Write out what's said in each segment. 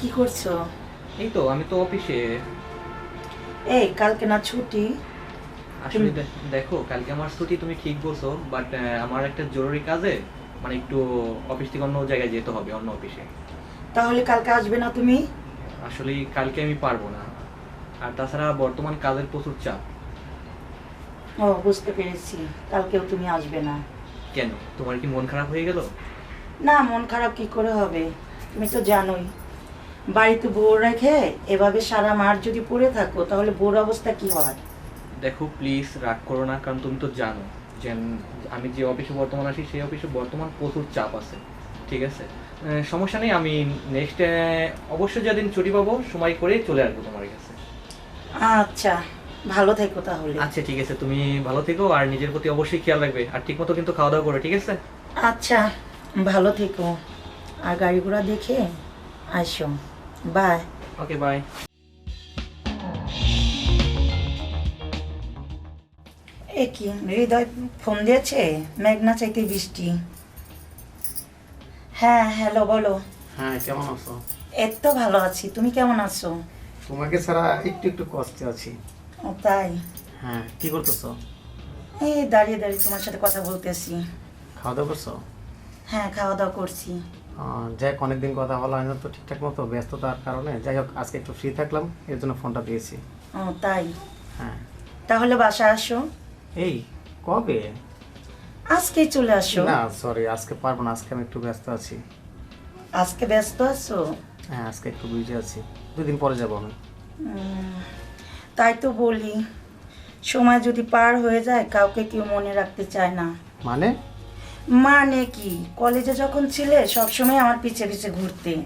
কি করছ? এই তো আমি তো অফিসে। এই কালকে না ছুটি? আসলে দেখো কালকে আমার ছুটি তুমি ঠিক বলছো বাট আমার একটা জরুরি কাজে মানে একটু অফিস থেকে অন্য জায়গায় যেতে হবে অন্য অফিসে। তাহলে কালকে আসবে না তুমি? আসলে কালকে আমি পারব না। আর তাছাড়া বর্তমান কাজের প্রচুর চাপ। ও বুঝতে পেরেছি। কালকেও তুমি আসবে না। কেন? তোমার কি মন খারাপ হয়ে গেল? না মন খারাপ কি করে হবে? তুমি তো জানোই। বাড়িতে বউ রেখে এভাবে সারা মার যদি পড়ে থাকো তাহলে বউর অবস্থা কি হয়? দেখো প্লিজ রাগ করো না কারণ তুমি তো জানো যে আমি যে অফিসে বর্তমান আছি সেই অফিসে বর্তমান প্রচুর চাপ আছে ঠিক আছে? সমস্যা নেই আমি নেক্সট অবশ্যই যেদিন ছুটি পাবো সময় করে চলে আসব তোমার কাছে। আচ্ছা ভালো থেকো তাহলে। আচ্ছা ঠিক আছে তুমি ভালো থেকো আর নিজের প্রতি অবশ্যই খেয়াল রাখবে আর ঠিক মতো কিন্তু খাওয়া দাওয়া করো ঠিক আছে? আচ্ছা। ভালো থেকো। আর গাড়ি ঘোড়া দেখে আসো। বাই ওকে বাই এ কি হৃদয় ফোন দিয়েছে? মেঘনা চাইতে বৃষ্টি। হ্যাঁ হ্যালো বলো। হ্যাঁ কেমন আছো? এই তো ভালো আছি। তুমি কেমন আছো? তোমাকে ছাড়া একটু একটু কষ্টে আছি। ও তাই? হ্যাঁ কি করতেছো? এই দাঁড়িয়ে দাঁড়িয়ে তোমার সাথে কথা বলতেছি। খাওয়া দাওয়া করছ? হ্যাঁ খাওয়া দাওয়া করছি যাই হোক অনেকদিন কথা বলা হয় না তো ঠিকঠাক মতো ব্যস্ততার কারণে। যাই হোক আজকে একটু ফ্রি থাকলাম এর জন্য ফোনটা দিয়েছি। ও তাই? হ্যাঁ। তাহলে বাসা আসো। এই কবে? আজকে চলে আসো। না সরি আজকে পারব না আজকে আমি একটু ব্যস্ত আছি। আজকে ব্যস্ত আছো? হ্যাঁ আজকে একটু বিজি আছি। দুদিন পরে যাব আমি। তাই তো বলি সময় যদি পার হয়ে যায় কাউকে কেউ মনে রাখতে চায় না। মানে? মানে কি? কলেজে যখন ছিলে সবসময় আমার পিছে পিছে ঘুরতে।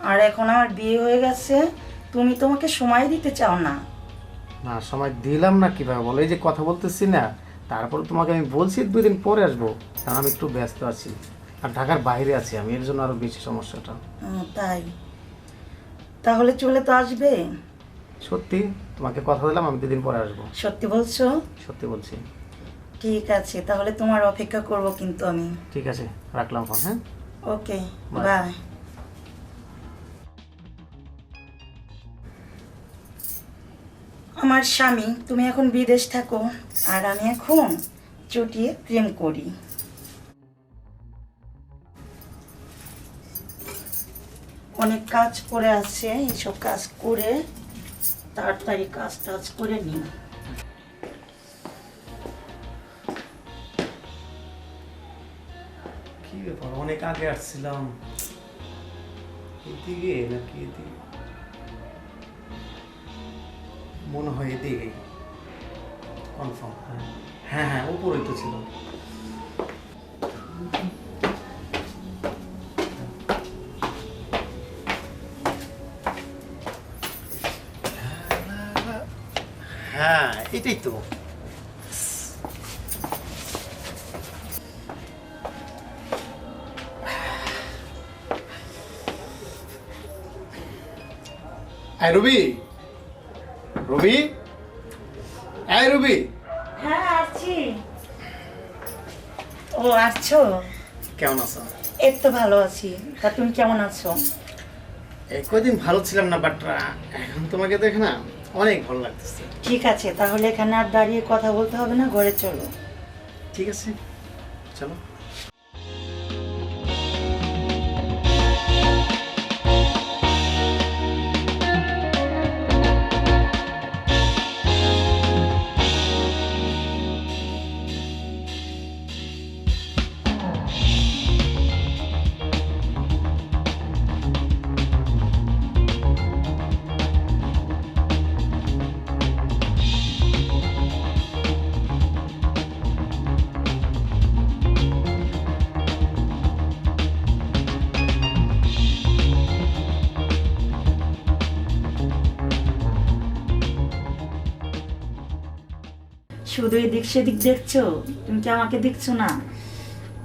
আর এখন আমার বিয়ে হয়ে গেছে তুমি তোমাকে সময় দিতে চাও না। না সময় দিলাম না কীভাবে? বলো এই যে কথা বলতেছি না তারপর তোমাকে আমি বলছি দুই দিন পরে আসব। কারণ আমি একটু ব্যস্ত আছি। আর ঢাকার বাইরে আছি আমি এর জন্য আরও বেশি সমস্যাটা। তাই। তাহলে চলে তো আসবে। সত্যি? তোমাকে কথা দিলাম আমি দুদিন পরে আসব। সত্যি বলছো? সত্যি বলছি। ঠিক আছে তাহলে তোমার অপেক্ষা করব কিন্তু আমি। ঠিক আছে রাখলাম ফোন হ্যাঁ? ওকে বাই আমার স্বামী তুমি এখন বিদেশ থাকো আর আমি এখন চটিয়ে প্রেম করি। অনেক কাজ করে আছে এইসব কাজ করে তাড়াতাড়ি কাজ টাজ করে নিই। ব্যাপার? অনেক আগে আসছিলাম। এদিকে নাকি এদিকে? মনে হয় এদিকে। কনফার্ম হ্যাঁ। হ্যাঁ হ্যাঁ উপরেই তো ছিল। হ্যাঁ এটাই তো। আয় রবি। রবি? আয় রবি। হ্যাঁ আছি ও আছো কেমন আছো? এই তো ভালো আছি। তা তুমি কেমন আছো? এই কদিন ভালো ছিলাম না বাট এখন তোমাকে দেখে না অনেক ভালো লাগতেছে। ঠিক আছে তাহলে এখানে আর দাঁড়িয়ে কথা বলতে হবে না ঘরে চলো। ঠিক আছে চলো। শুধু এদিক সেদিক দেখছ? তুমি কি আমাকে দেখছ না?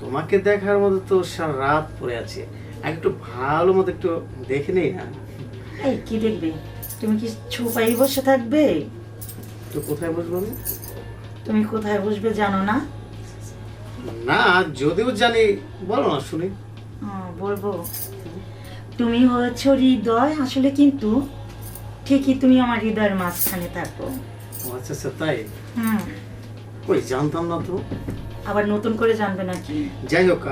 তোমাকে দেখার মতো তো সারা রাত পড়ে আছে। আমি একটু ভালো মতো একটু দেখে নেই না? এই কি দেখবে? তুমি কি ছুপাই বসে থাকবে? তো কোথায় বসবো আমি? তুমি কোথায় বসবে জানো না? না যদিও জানি বলো না শুনি। বলব। তুমি হয়েছ হৃদয় আসলে কিন্তু ঠিকই তুমি আমার হৃদয়ের মাঝখানে থাকো। আচ্ছা আচ্ছা তাই? হুম। কই জানতাম না তো। আবার নতুন করে জানবে নাকি? যাই হোক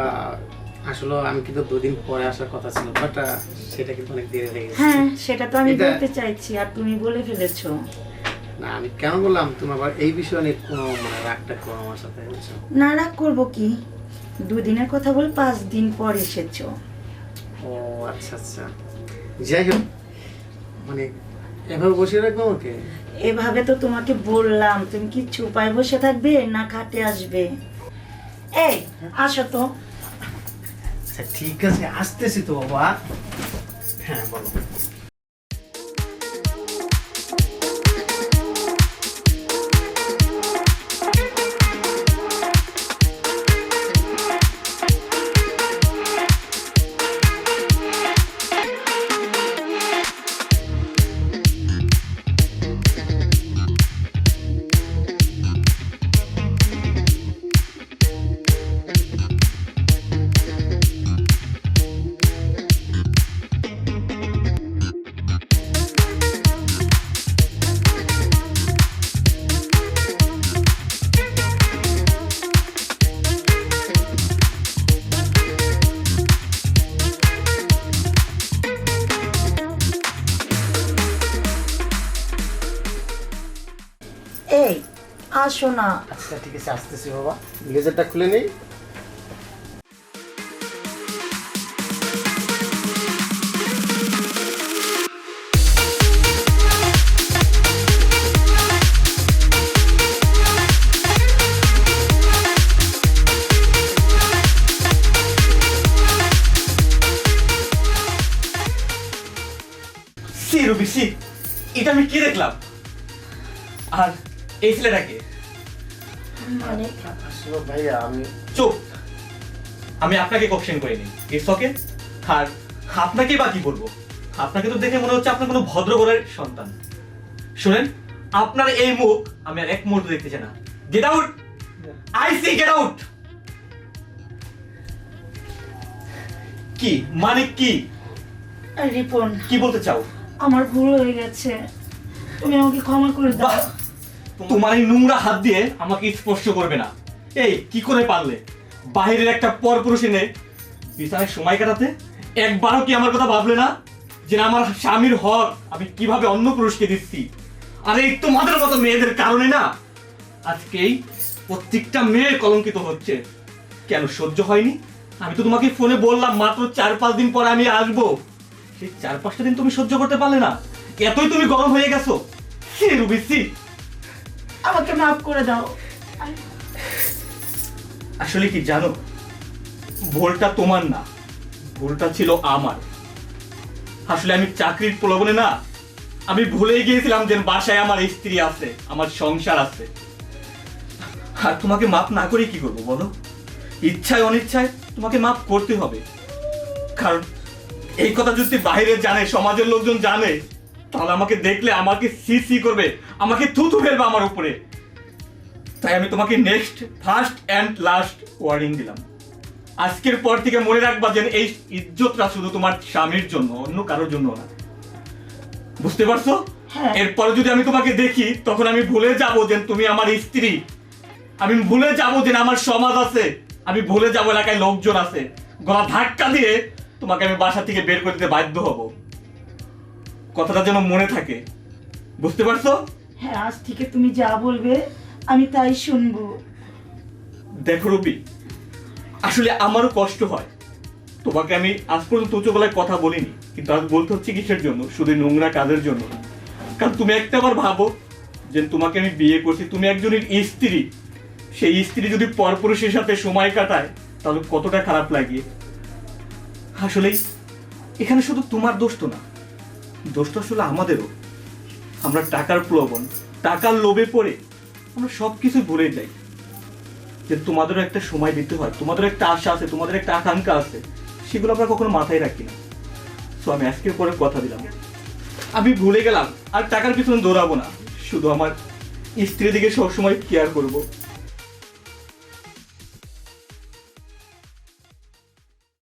আসলে আমি কিন্তু দুদিন পরে আসার কথা ছিল বাট সেটা কিন্তু অনেক দেরি হয়ে গেছে। হ্যাঁ সেটা তো আমি বলতে চাইছি আর তুমি বলে ফেলেছো। না আমি কেন বললাম তুমি আবার এই বিষয় নিয়ে কোনো মানে রাগটা করো আমার সাথে বুঝছ? না রাগ করব কি? দুদিনের কথা বলে পাঁচ দিন পর এসেছ। ও আচ্ছা আচ্ছা। যাই হোক মানে এভাবে বসিয়ে রাখব আমাকে? এভাবে তো তোমাকে বললাম তুমি কি চুপায় বসে থাকবে না খাটে আসবে? এই আসো তো। আচ্ছা ঠিক আছে আসতেছি তো বাবা। হ্যাঁ বলো। আসো না। আচ্ছা ঠিক আছে আসতেছি বাবা। ব্লেজারটা খুলে নেই। সি রবি সি এটা আমি কি দেখলাম? আর এই ছেলেটাকে মানে ভাইয়া আমি চুপ। আমি আপনাকে কোশ্চেন করিনি। ইটস ওকে আর আপনাকে বা কি বলব? আপনাকে তো দেখে মনে হচ্ছে আপনার কোনো ভদ্র ঘরের সন্তান। শুনেন আপনার এই মুখ আমি আর এক মুহূর্ত দেখতে চাই না। Get out I see get out কি? মানে কি? রিপন। কি বলতে চাও? আমার ভুল হয়ে গেছে। তুমি আমাকে ক্ষমা করে দাও! তোমার এই নোংরা হাত দিয়ে আমাকে স্পর্শ করবে না। এই, কি করে পারলে? বাহিরের একটা পরপুরুষ এনে বিছানায় সময় কাটাতে? একবারও কি আমার কথা ভাবলে না? যে আমার স্বামীর হক আমি কীভাবে অন্য পুরুষকে দিচ্ছি? আর, এই তোমাদের মতো মেয়েদের কারণে না? আজকেই প্রত্যেকটা মেয়ে কলঙ্কিত হচ্ছে। কেন সহ্য হয়নি? আমি তো তোমাকে ফোনে বললাম, মাত্র চার পাঁচ দিন পরে আমি আসব। সেই চার পাঁচটা দিন তুমি সহ্য করতে পারলে না? এতই তুমি গরম হয়ে গেছো? সি রুবি সি আমাকে মাফ করে দাও। আসলে কি জানো, ভুলটা তোমার না, ভুলটা ছিল আমার। আসলে আমি চাকরির প্রলোভনে না, আমি ভুলে গিয়েছিলাম যে বাসায় আমার স্ত্রী আছে, আমার সংসার আছে। আর তোমাকে মাপ না করে কি করব বলো? ইচ্ছায় অনিচ্ছায় তোমাকে মাপ করতে হবে। কারণ এই কথা যদি বাইরে জানে, সমাজের লোকজন জানে তাহলে আমাকে দেখলে আমাকে সি সি করবে? আমাকে থুতু ফেলবে আমার উপরে। তাই আমি তোমাকে next first and last warning দিলাম। আজকের পর থেকে মনে রাখবা যে এই ইজ্জতটা শুধু তোমার স্বামীর জন্য অন্য কারোর জন্য না। বুঝতে পারছ? হ্যাঁ। এরপরে যদি আমি তোমাকে দেখি তখন আমি ভুলে যাব যে তুমি আমার স্ত্রী। আমি ভুলে যাব যে আমার সমাজ আছে। আমি ভুলে যাব এলাকায় লোকজন আছে। গলা ধাক্কা দিয়ে তোমাকে আমি বাসা থেকে বের করে দিতে বাধ্য হব। কথাটা যেন মনে থাকে। বুঝতে পারছ? হ্যাঁ আজ থেকে তুমি যা বলবে আমি তাই শুনব। দেখো রবি আসলে আমারও কষ্ট হয়। তোমাকে আমি আজ পর্যন্ত উঁচু গলায় কথা বলিনি কিন্তু আজ বলতে হচ্ছে কিসের জন্য? শুধু নোংরা কাজের জন্য। কারণ তুমি একটা আবার ভাবো যে তোমাকে আমি বিয়ে করছি তুমি একজনের স্ত্রী। সেই স্ত্রী যদি পরপুরুষের সাথে সময় কাটায় তাহলে কতটা খারাপ লাগে। আসলে এখানে শুধু তোমার দোষ তো না। দোষটা আসলে আমাদেরও। আমরা টাকার প্রলোভন টাকার লোভে পড়ে আমরা সব কিছু ভুলে যাই। যে তোমাদেরও একটা সময় দিতে হয় তোমাদের একটা আশা আছে, তোমাদের একটা আকাঙ্ক্ষা আছে, সেগুলো আমরা কখনো মাথায় রাখি না। সো আমি আজকের পরে কথা দিলাম। আমি ভুলে গেলাম, আর টাকার পিছনে দৌড়াবো না। শুধু আমার স্ত্রী দিকে সবসময় কেয়ার করব।